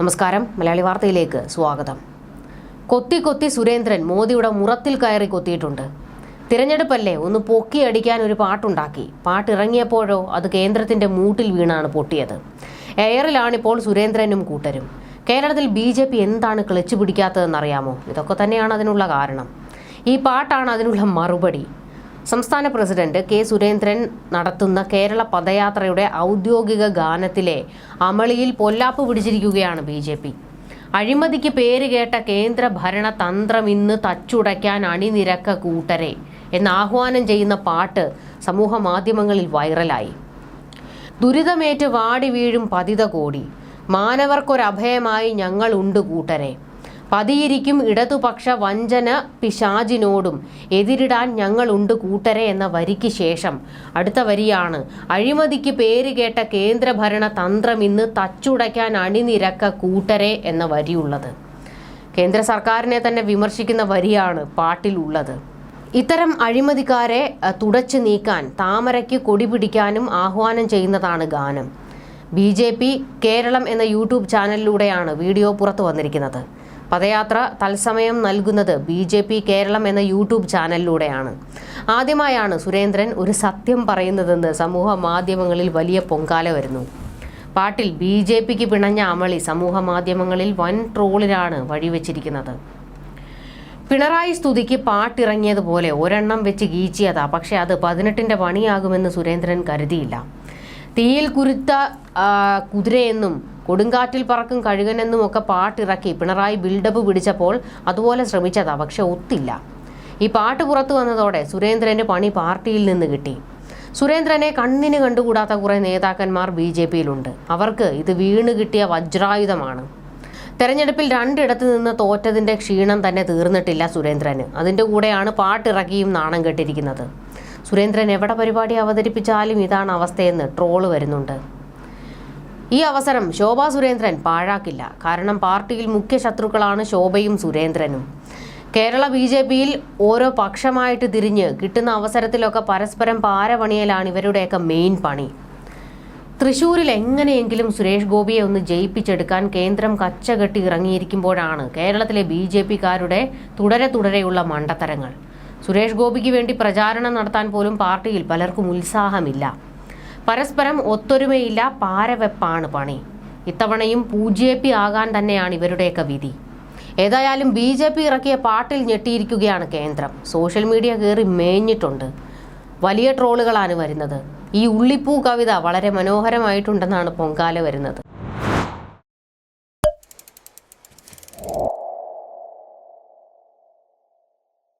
നമസ്കാരം. മലയാളി വാർത്തയിലേക്ക് സ്വാഗതം. കൊത്തി കൊത്തി സുരേന്ദ്രൻ മോദിയുടെ മുറത്തിൽ കയറി കൊത്തിയിട്ടുണ്ട്. തിരഞ്ഞെടുപ്പല്ലേ ഒന്ന് പൊക്കിയടിക്കാൻ ഒരു പാട്ടുണ്ടാക്കി. പാട്ടിറങ്ങിയപ്പോഴോ അത് കേന്ദ്രത്തിന്റെ മൂട്ടിൽ വീണാണ് പൊട്ടിയത്. എയറിലാണിപ്പോൾ സുരേന്ദ്രനും കൂട്ടരും. കേരളത്തിൽ ബി ജെ പി എന്താണ് ക്ലച്ച് പിടിക്കാത്തതെന്നറിയാമോ? ഇതൊക്കെ തന്നെയാണ് അതിനുള്ള കാരണം. ഈ പാട്ടാണ് അതിനുള്ള മറുപടി. സംസ്ഥാന പ്രസിഡന്റ് കെ സുരേന്ദ്രൻ നടത്തുന്ന കേരള പദയാത്രയുടെ ഔദ്യോഗിക ഗാനത്തിലെ അമളിയിൽ പൊല്ലാപ്പ് പിടിച്ചിരിക്കുകയാണ് ബി ജെ പി. അഴിമതിക്ക് പേര് കേട്ട കേന്ദ്ര ഭരണ തന്ത്രം ഇന്ന് തച്ചുടയ്ക്കാൻ അണിനിരക്ക കൂട്ടരെ എന്ന് ആഹ്വാനം ചെയ്യുന്ന പാട്ട് സമൂഹ മാധ്യമങ്ങളിൽ വൈറലായി. ദുരിതമേറ്റ് വാടി വീഴും പതിത കോടി. മാനവർക്കൊരഭയമായി ഞങ്ങളുണ്ട് കൂട്ടരെ. പതിയിരിക്കും ഇടതുപക്ഷ വഞ്ചന പിശാജിനോടും എതിരിടാൻ ഞങ്ങളുണ്ട് കൂട്ടരെ എന്ന വരിക്ക് ശേഷം. അടുത്ത വരിയാണ് അഴിമതിക്ക് പേര് കേട്ട കേന്ദ്രഭരണ തന്ത്രം ഇന്ന് തച്ചുടയ്ക്കാൻ അണിനിരക്ക കൂട്ടരെ എന്ന വരിയുള്ളത്. കേന്ദ്ര സർക്കാരിനെ തന്നെ വിമർശിക്കുന്ന വരിയാണ് പാട്ടിലുള്ളത്. ഇത്തരം അഴിമതിക്കാരെ തുടച്ചു നീക്കാൻ താമരയ്ക്ക് കൊടി പിടിക്കാനും ആഹ്വാനം ചെയ്യുന്നതാണ് ഗാനം. ബി കേരളം എന്ന യൂട്യൂബ് ചാനലിലൂടെയാണ് വീഡിയോ പുറത്തു വന്നിരിക്കുന്നത്. പദയാത്ര തത്സമയം നൽകുന്നത് ബി ജെ പി കേരളം എന്ന യൂട്യൂബ് ചാനലിലൂടെയാണ്. ആദ്യമായാണ് സുരേന്ദ്രൻ ഒരു സത്യം പറയുന്നതെന്ന് സമൂഹ മാധ്യമങ്ങളിൽ വലിയ പൊങ്കാല വരുന്നു. പാട്ടിൽ ബി ജെ പിക്ക് പിണഞ്ഞ അമളി സമൂഹ മാധ്യമങ്ങളിൽ വൻ ട്രോളിലാണ് വഴിവെച്ചിരിക്കുന്നത്. പിണറായി സ്തുതിക്ക് പാട്ടിറങ്ങിയതുപോലെ ഒരെണ്ണം വെച്ച് ഗീച്ചിയതാ പക്ഷെ അത് പതിനെട്ടിന്റെ പണിയാകുമെന്ന് സുരേന്ദ്രൻ കരുതിയില്ല. തീയിൽ കുരുത്ത കുതിരയെന്നും കൊടുങ്കാറ്റിൽ പറക്കും കഴുകനെന്നും ഒക്കെ പാട്ടിറക്കി പിണറായി ബിൽഡപ്പ് പിടിച്ചപ്പോൾ അതുപോലെ ശ്രമിച്ചതാ പക്ഷെ ഒത്തില്ല. ഈ പാട്ട് പുറത്തു വന്നതോടെ സുരേന്ദ്രന്റെ പണി പാർട്ടിയിൽ നിന്ന് കിട്ടി. സുരേന്ദ്രനെ കണ്ണിന് കണ്ടുകൂടാത്ത കുറേ നേതാക്കന്മാർ ബി ജെ പിയിലുണ്ട്. അവർക്ക് ഇത് വീണ് കിട്ടിയ വജ്രായുധമാണ്. തെരഞ്ഞെടുപ്പിൽ രണ്ടിടത്ത് നിന്ന് തോറ്റതിന്റെ ക്ഷീണം തന്നെ തീർന്നിട്ടില്ല സുരേന്ദ്രന്. അതിന്റെ കൂടെയാണ് പാട്ടിറക്കിയും നാണം കെട്ടിരിക്കുന്നത്. സുരേന്ദ്രൻ എവിടെ പരിപാടി അവതരിപ്പിച്ചാലും ഇതാണ് അവസ്ഥയെന്ന് ട്രോൾ വരുന്നുണ്ട്. ഈ അവസരം ശോഭാ സുരേന്ദ്രൻ പാഴാക്കില്ല. കാരണം പാർട്ടിയിൽ മുഖ്യ ശത്രുക്കളാണ് ശോഭയും സുരേന്ദ്രനും. കേരള ബി ജെ പിയിൽ ഓരോ പക്ഷമായിട്ട് തിരിഞ്ഞ് കിട്ടുന്ന അവസരത്തിലൊക്കെ പരസ്പരം പാരപണിയലാണ് ഇവരുടെയൊക്കെ മെയിൻ പണി. തൃശൂരിൽ എങ്ങനെയെങ്കിലും സുരേഷ് ഗോപിയെ ഒന്ന് ജയിപ്പിച്ചെടുക്കാൻ കേന്ദ്രം കച്ചകെട്ടി ഇറങ്ങിയിരിക്കുമ്പോഴാണ് കേരളത്തിലെ ബി ജെ പിക്കാരുടെ തുടരെ തുടരെയുള്ള മണ്ടത്തരങ്ങൾ. സുരേഷ് ഗോപിക്ക് വേണ്ടി പ്രചാരണം നടത്താൻ പോലും പാർട്ടിയിൽ പലർക്കും ഉത്സാഹമില്ല. പരസ്പരം ഒത്തൊരുമയില്ല പാരവെപ്പാണ് പണി. ഇത്തവണയും പൂജ്യപ്പി ആകാൻ തന്നെയാണ് ഇവരുടെയൊക്കെ വിധി. ഏതായാലും ബി ജെ പി ഇറക്കിയ പാട്ടിൽ ഞെട്ടിയിരിക്കുകയാണ് കേന്ദ്രം. സോഷ്യൽ മീഡിയ കയറി മേഞ്ഞിട്ടുണ്ട്. വലിയ ട്രോളുകളാണ് വരുന്നത്. ഈ ഉള്ളിപ്പൂ കവിത വളരെ മനോഹരമായിട്ടുണ്ടെന്നാണ് പൊങ്കാല വരുന്നത്.